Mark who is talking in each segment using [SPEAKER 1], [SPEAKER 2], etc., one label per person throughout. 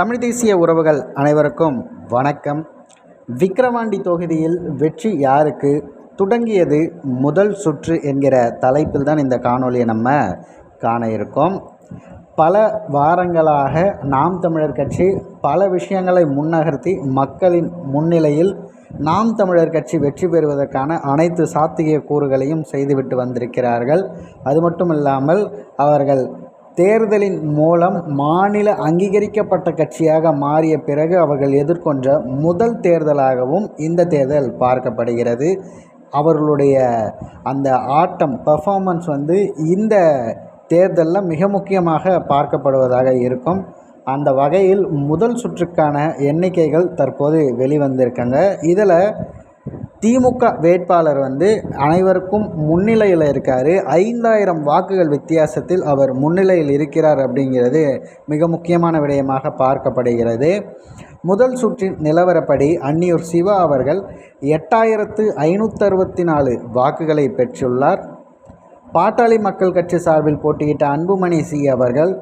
[SPEAKER 1] தமிழ் தேசிய உறவுகள் அனைவருக்கும் வணக்கம். விக்கிரவாண்டி தொகுதியில் வெற்றி யாருக்கு? தொடங்கியது முதல் சுற்று என்கிற தலைப்பில் தான் இந்த காணொலியை நம்ம காண இருக்கோம். பல வாரங்களாக நாம் தமிழர் கட்சி பல விஷயங்களை முன்னகர்த்தி மக்களின் முன்னிலையில் நாம் தமிழர் கட்சி வெற்றி பெறுவதற்கான அனைத்து சாத்திய கூறுகளையும் செய்துவிட்டு வந்திருக்கிறார்கள். அது மட்டும் இல்லாமல் அவர்கள் தேர்தலின் மூலம் மாநில அங்கீகரிக்கப்பட்ட கட்சியாக மாறிய பிறகு அவர்கள் எதிர்கொண்ட முதல் தேர்தலாகவும் இந்த தேர்தல் பார்க்கப்படுகிறது. அவர்களுடைய அந்த ஆட்டம் பெர்ஃபார்மன்ஸ் வந்து இந்த தேர்தலில் மிக முக்கியமாக பார்க்கப்படுவதாக இருக்கும். அந்த வகையில் முதல் சுற்றுக்கான எண்ணிக்கைகள் தற்போது வெளிவந்திருக்காங்க. இதில் திமுக வேட்பாளர் வந்து அனைவருக்கும் முன்னிலையில் இருக்கார். ஐந்தாயிரம் வாக்குகள் வித்தியாசத்தில் அவர் முன்னிலையில் இருக்கிறார் அப்படிங்கிறது மிக முக்கியமான விடயமாக பார்க்கப்படுகிறது. முதல் சுற்றின் நிலவரப்படி அன்னியூர் சிவா அவர்கள் எட்டாயிரத்து ஐநூற்றறுபத்தி நாலு வாக்குகளை பெற்றுள்ளார். பாட்டாளி மக்கள் கட்சி சார்பில் போட்டியிட்ட அன்புமணி சி அவர்கள்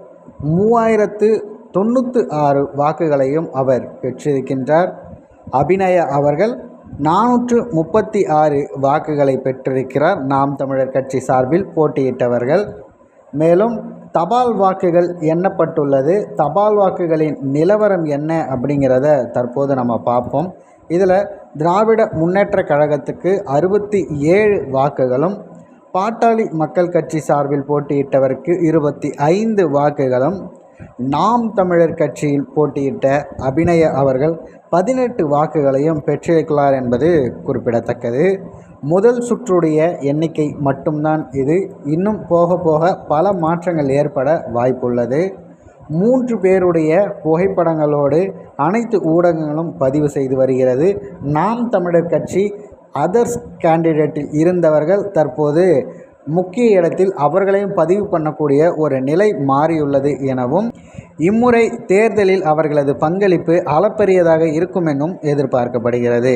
[SPEAKER 1] மூவாயிரத்து தொண்ணூற்று ஆறு வாக்குகளையும் அவர் பெற்றிருக்கின்றார். அபிநயா அவர்கள் நானூற்று முப்பத்தி ஆறு வாக்குகளை பெற்றிருக்கிறார் நாம் தமிழர் கட்சி சார்பில் போட்டியிட்டவர்கள். மேலும் தபால் வாக்குகள் எண்ணப்பட்டுள்ளது. தபால் வாக்குகளின் நிலவரம் என்ன அப்படிங்கிறத தற்போது நம்ம பார்ப்போம். இதில் திராவிட முன்னேற்ற கழகத்துக்கு அறுபத்தி ஏழு வாக்குகளும் பாட்டாளி மக்கள் கட்சி சார்பில் போட்டியிட்டவருக்கு இருபத்தி ஐந்து வாக்குகளும் நாம் தமிழர் கட்சியில் போட்டியிட்ட அபிநய அவர்கள் பதினெட்டு வாக்குகளையும் பெற்றிருக்கிறார் என்பது குறிப்பிடத்தக்கது. முதல் சுற்றுடைய எண்ணிக்கை மட்டும்தான் இது. இன்னும் போக போக பல மாற்றங்கள் ஏற்பட வாய்ப்புள்ளது. மூன்று பேருடைய புகைப்படங்களோடு அனைத்து ஊடகங்களும் பதிவு செய்து வருகிறது. நாம் தமிழர் கட்சி அதர்ஸ் கேண்டிடேட்டில் இருந்தவர்கள் தற்போது முக்கிய இடத்தில் அவர்களையும் பதிவு பண்ணக்கூடிய ஒரு நிலை மாறியுள்ளது எனவும் இம்முறை தேர்தலில் அவர்களது பங்களிப்பு அளப்பரியதாக இருக்கும் என்றும் எதிர்பார்க்கப்படுகிறது.